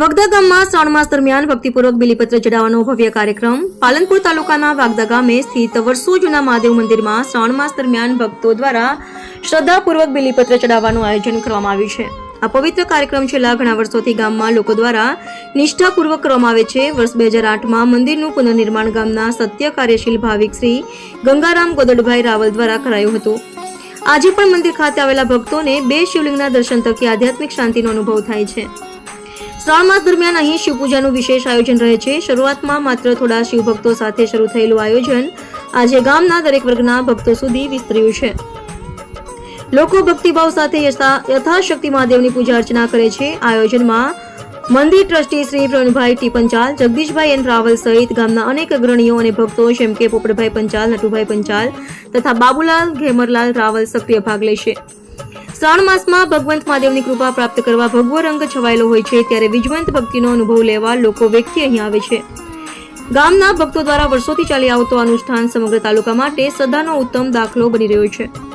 વગદા ગામમાં શ્રાવણ માસ દરમિયાન ભક્તિપૂર્વક બિલીપત્ર ચડાવવાનો ભવ્ય કાર્યક્રમ. પાલનપુર તાલુકાના વાગદા ગામે સ્થિત વર્ષો જૂના મહાદેવ મંદિરમાં શ્રાવણ માસ દરમિયાન ભક્તો દ્વારા શ્રદ્ધાપૂર્વક બિલીપત્ર ચડાવવાનું આયોજન કરવામાં આવ્યું છે. આ પવિત્ર કાર્યક્રમ છેલ્લા ઘણા વર્ષોથી ગામમાં લોકો દ્વારા નિષ્ઠાપૂર્વક કરવામાં આવે છે. વર્ષ બે હજાર આઠમાં મંદિરનું પુનર્નિર્માણ ગામના સત્ય કાર્યશીલ ભાવિક શ્રી ગંગારામ ગોદડભાઈ રાવલ દ્વારા કરાયું હતું. આજે પણ મંદિર ખાતે આવેલા ભક્તોને બે શિવલિંગના દર્શન થકી આધ્યાત્મિક શાંતિનો અનુભવ થાય છે. શ્રાવણ માસ દરમિયાન અહીં શિવપૂજાનું વિશેષ આયોજન રહે છે. શરૂઆતમાં માત્ર થોડા શિવભક્તો સાથે શરૂ થયેલું આયોજન આજે ગામના દરેક વર્ગના ભક્તો સુધી વિસ્તર્યું છે. લોકો ભક્તિભાવ સાથે યથાશક્તિ મહાદેવની પૂજા અર્ચના કરે છે. આયોજનમાં મંદિર trustee Shri Pravinbhai T Panchal, Jagdishbhai N Raval સહિત ગામના અનેક અગ્રણીઓ અને ભક્તો, જેમ કે પોપડભાઈ પંચાલ, નટુભાઈ પંચાલ તથા બાબુલાલ ઘેમરલાલ રાવલ સક્રિય ભાગ લેશે. શ્રાવણ માસમાં ભગવંત મહાદેવની કૃપા પ્રાપ્ત કરવા ભગવો રંગ છવાયેલો હોય છે, ત્યારે વિજવંત ભક્તિનો અનુભવ લેવા લોકો વ્યક્તિ અહીં આવે છે. ગામના ભક્તો દ્વારા વર્ષોથી ચાલી આવતો અનુષ્ઠાન સમગ્ર તાલુકા માટે સદાનો ઉત્તમ દાખલો બની રહ્યો છે.